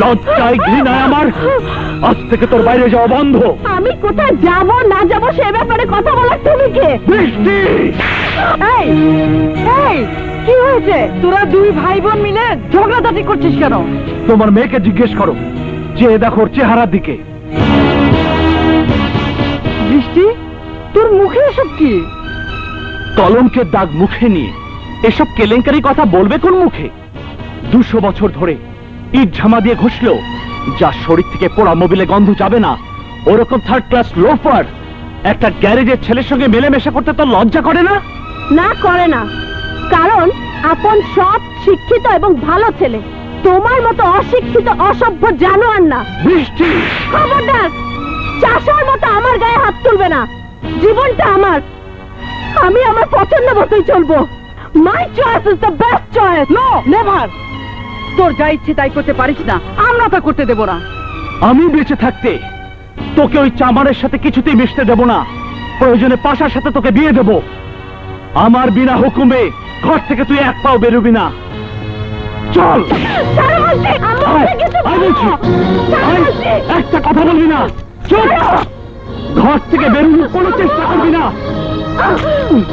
লজ্জায় ঘৃণায় আমার। আজ থেকে তোর বাইরে যাওয়া বন্ধ। আমি কোথায় যাব না যাব সে ব্যাপারে কথা বলার তুমি কে? বৃষ্টি! এই এই কি হয়েছে? তোরা দুই ভাই বোন মিলে ঝগড়াঝাটি করছিস কেন? তোমার মেয়েকে জিজ্ঞেস করো যে দেখো চেহারার দিকে। বৃষ্টি তোর মুখে এসব কি? কলঙ্কের দাগ মুখে নিয়ে এসব কেলেঙ্কারি কথা বলবে কোন মুখে? দুশো বছর ধরে ইট ঝামা দিয়ে ঘষলেও যা শরীর থেকে পোড়া মোবিলে গন্ধ যাবে না। ওরকম থার্ড ক্লাস লোফার একটা গ্যারেজের ছেলের সঙ্গে মেলামেশা করতে তো লজ্জা করে না? না করে না। কারণ আপন সৎ শিক্ষিত এবং ভালো ছেলে। তোমার মতো অশিক্ষিত অসভ্য জানোয়ার না। বৃষ্টি! খবরদার চাষার মতো আমার গায়ে হাত তুলবে না। জীবনটা আমার। আমি আমার পছন্দ মতোই চলবো। My choice is the best choice no never তোর যা ইচ্ছে তাই করতে পারিস না আমরা তা করতে দেব না। আমি বেঁচে থাকতে তোকে ওই চামারের সাথে কিছুতেই মিশতে দেব না। প্রয়োজনে পাশার সাথে তোকে বিয়ে দেব। আমার বিনা হুকুমে ঘর থেকে তুই এক পাও বেরোবি না। চল। একটা কথা বলবি না! চল! ঘর থেকে বেরোনোর কোনো চেষ্টা করবি না!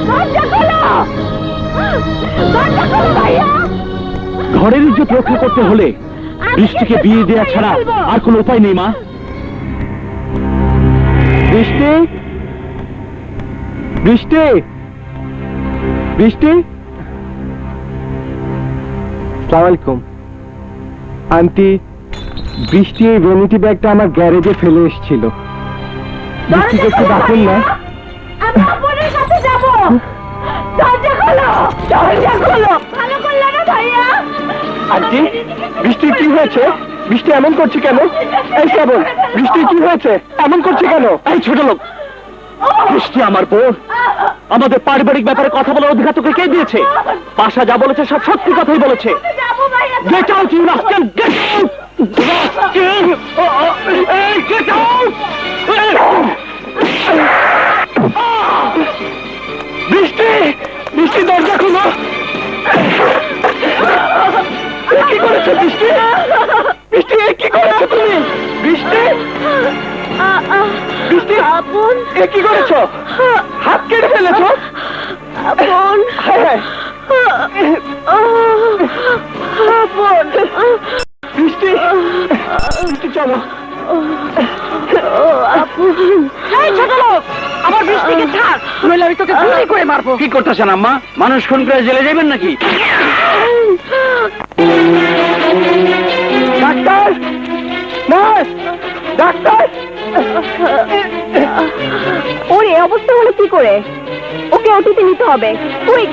দরজা খোলো! দরজা খোলো ভাইয়া! ঘরের ইজ্জত রক্ষা করতে হলে বৃষ্টিকে বিয়ে দেওয়া ছাড়া আর কোনো উপায় নেই মা। বৃষ্টি? বৃষ্টি? বৃষ্টি? সালামালাইকুম। আন্টি বৃষ্টি এই ভ্যানিটি ব্যাগটা আমার গ্যারেজে ফেলে এসেছিল। বৃষ্টিকে একটু ডাকুন না। যাব। দরজা খোলো দরজা খোলো। আন্টি, বৃষ্টি কি হয়েছে? বৃষ্টি এমন করছে কেন? এই শ্রাবণ, বৃষ্টি কি হয়েছে? এমন করছে কেন? এই ছোট লোক, বৃষ্টি আমার বোন। আমাদের পারিবারিক ব্যাপারে কথা বলার অধিকার তোকে কে দিয়েছে? পাশা যা বলেছে সব সত্যি কথাই বলেছে। Get out you rascal? বৃষ্টি আপন এ কি করেছ? হাত কেটে ফেলেছো? আপন হায় হায়। আপন বৃষ্টি বৃষ্টি চলো। আমার বৃষ্টিকে নইলে আমি তোকে গুলি করে মারবো। কি করতেছেন আম্মা? মানুষ খুন করে জেলে যাবেন নাকি? Doctor nurse doctor! ওর অবস্থা হলো কি করে? ওকে ওটিতে নিতে হবে। কুইক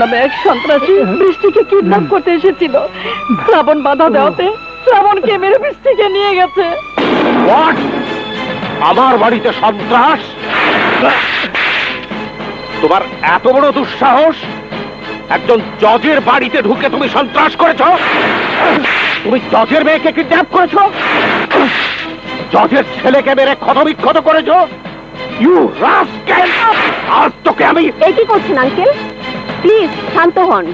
নামে এক সন্ত্রাসী বৃষ্টিকে কিডন্যাপ করতে এসেছিল। শ্রাবণ বাধা দেওয়াতে শ্রাবণকে মেরে বৃষ্টিকে নিয়ে গেছে। আমার বাড়িতে সন্ত্রাস? তোমার এত বড় দুঃসাহস? একজন জজের বাড়িতে ঢুকে তুমি সন্ত্রাস করেছ? তুমি জজের মেয়েকে কিডন্যাপ করেছ? জজের ছেলেকে মেরে ক্ষতবিক্ষত করেছ? ইউ রাস্কেল আজ তোকে আমি এই কি করছেন আঙ্কেল প্লিজ শান্ত হন।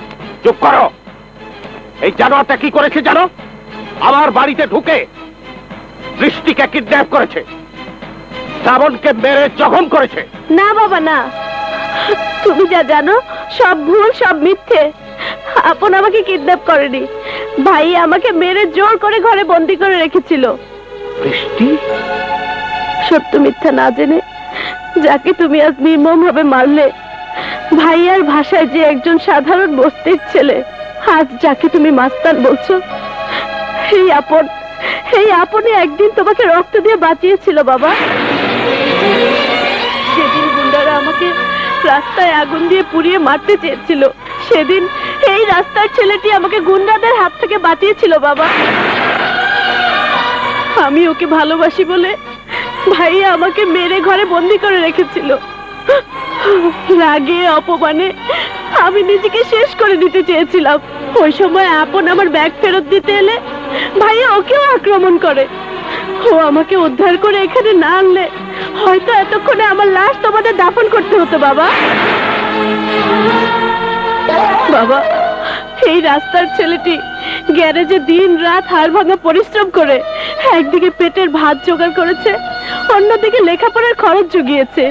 চুপ করো। এই জানোয়ারটা কি করেছে জানো? আমার বাড়িতে ঢুকে দৃষ্টিকে কিডন্যাপ করেছে। শ্রাবণকে মেরে জখম করেছে। না বাবা না। তুমি যা জানো সব ভুল সব মিথ্যে। আপন আমাকে কিডন্যাপ করেনি। ভাই আমাকে মেরে জোর করে ঘরে বন্দি করে রেখেছিল। বৃষ্টি সত্য মিথ্যা না জেনে যাকে তুমি আজ নির্মম ভাবে মারলে ভাইয়ার ভাষায় যে একজন সাধারণ বস্তির ছেলে, আজ যাকে তুমি মাস্তান বলছো এই আপন এই আপনি একদিন তোমাকে রক্ত দিয়ে বাঁচিয়েছিল বাবা। সেদিন গুন্ডারা আমাকে রাস্তায় আগুন দিয়ে পুড়িয়ে মারতে চেয়েছিল, সেদিন এই রাস্তার ছেলেটি আমাকে গুন্ডাদের হাত থেকে বাঁচিয়েছিল বাবা। আমি ওকে ভালোবাসি বলে ভাইয়া আমাকে মেরে ঘরে বন্দি করে রেখেছিল। রাগে, অপমানে আমি নিজেকে শেষ করে দিতে চেয়েছিলাম। ওই সময় আপন আমার ব্যাগ ফেরত দিতে এলে ভাইয়া ওকেও আক্রমণ করে। ও আমাকে উদ্ধার করে এখানে না আনলে হয়তো এতক্ষণে আমার লাশ তোমাদের দাফন করতে হতো, বাবা। বাবা, এই রাস্তার ছেলেটি গ্যারেজে দিন রাত হাড় ভাঙা পরিশ্রম করে একদিকে পেটের ভাত জোগাড় করেছে, অন্যদিকে লেখাপড়ার খরচ জুগিয়েছে।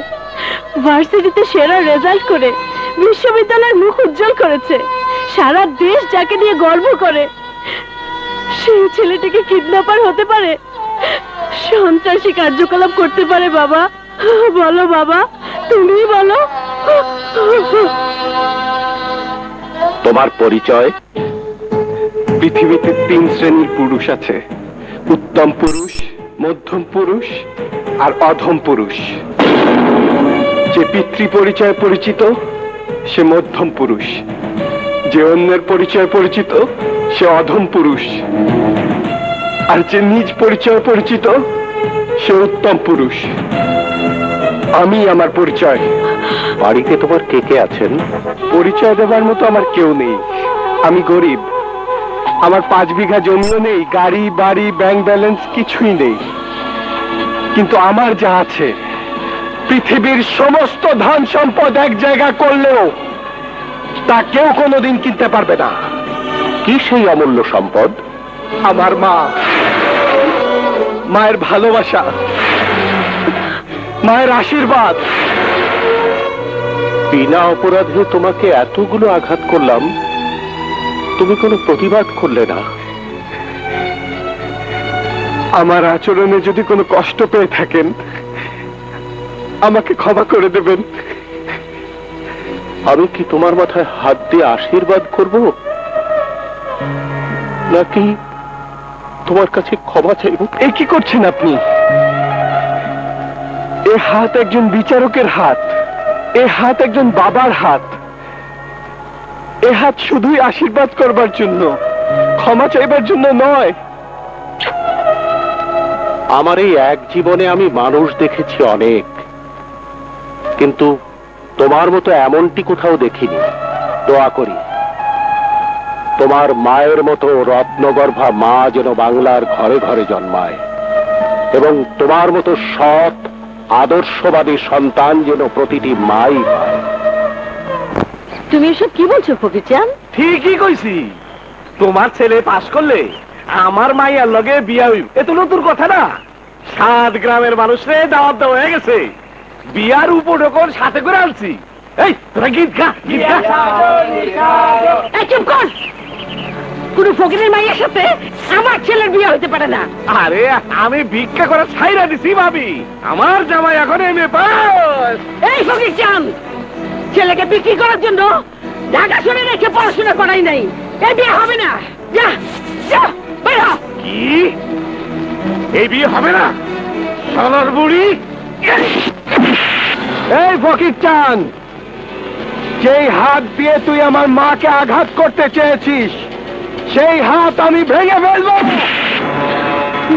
ভার্সিটিতে সেরা রেজাল্ট করে বিশ্ববিদ্যালয়ের মুখ উজ্জ্বল করেছে। সারা দেশ যাকে নিয়ে গর্ব করে। সেই ছেলেটিকে কিডন্যাপার হতে পারে? সন্ত্রাসী কার্যকলাপ করতে পারে বাবা? বলো বাবা, তুমি বলো। তোমার পরিচয়? পৃথিবীতে তিন শ্রেণির পুরুষ আছে। উত্তম পুরুষ, মধ্যম পুরুষ আর অধম পুরুষ। যে পিতৃ পরিচয় পরিচিত সে মধ্যম পুরুষ। যে অন্যের পরিচয় পরিচিত সে অধম পুরুষ। আর যে নিজ পরিচয় পরিচিত সে উত্তম পুরুষ। আমি আমার পরিচয়। বাড়িতে তোমার কে কে আছেন? পরিচয় দেবার মতো আমার কেউ নেই। আমি গরিব। আমার পাঁচ বিঘা জমিও নেই। গাড়ি বাড়ি ব্যাংক ব্যালেন্স কিছুই নেই। কিন্তু আমার যা আছে পৃথিবীর সমস্ত ধন সম্পদ এক জায়গা করলেও তা কেউ কোনোদিন কিনতে পারবে না। কি সেই অমূল্য সম্পদ? আমার মা। মায়ের ভালোবাসা। মায়ের আশীর্বাদ। বিনা অপরাধে তোমাকে এতগুলো আঘাত করলাম, তুমি কোনো প্রতিবাদ করলে না। আমার আচরণে যদি কোনো কষ্ট পেয়ে থাকেন আমাকে ক্ষমা করে দেবেন। আমি কি তোমার মাথায় হাত দিয়ে আশীর্বাদ করব? নাকি তোমার কাছে ক্ষমা চাইব? এ কি করছেন আপনি? এ হাত একজন বিচারকের হাত এ হাত একজন বাবার হাত। এ হাত শুধুই আশীর্বাদ করবার জন্য ক্ষমা চাইবার জন্য নয়। আমার এই এক জীবনে আমি মানুষ দেখেছি অনেক। কিন্তু তোমার মতো এমনটি কোথাও দেখিনি। দোয়া করি। তোমার মায়ের মতো রত্নগর্ভা মা যেন বাংলার ঘরে ঘরে জন্মায় এবং তোমার মতো সৎ আদর্শবাদী সন্তান যেন প্রতিটি মাই পায়। তুমি এসব কি বলছো ফকিচান ঠিকই কইছি। তোমার ছেলে পাশ করলে আমার মাইয়ার লগে বিয়া হইব। এ তো নতুন কথা না। সাত গ্রামের মানুষরে দাওয়াত দেওয়া হয়ে গেছে। বিয়ার উপঢকন সাথে করে আনছি। এই তোরা গীত গা গীত গা এই চুপ কর। কোন ফকিরের মাইয়ের সাথে আমার ছেলের বিয়ে হতে পারে না। আরে আমি ভিক্ষা করে ছাইরা দিছি ভাবি। আমার জামাই এখন এমএ পাস। এই ফকির চান ছেলেকে বিক্রি করার জন্য ঢাকা শুনে রেখে পড়াশোনা করাই নাই। এই বিয়ে হবে না। যা যা বের হ। কি? এই বিয়ে হবে না? সালার বুড়ি? এই ফকির চান যেই হাত দিয়ে তুই আমার মাকে আঘাত করতে চেয়েছিস সেই হাত আমি ভেঙে ফেলব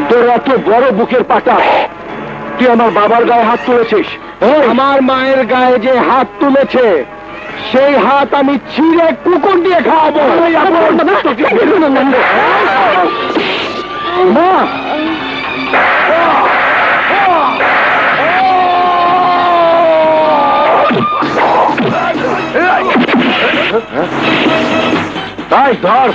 তোর এত বড় বুকের পাটা তুই আমার বাবার গায়ে হাত তুলেছিস আমার মায়ের গায়ে যে হাত তুলেছে সেই হাত আমি ছিঁড়ে কুকুর দিয়ে খাওয়াবো মা ধর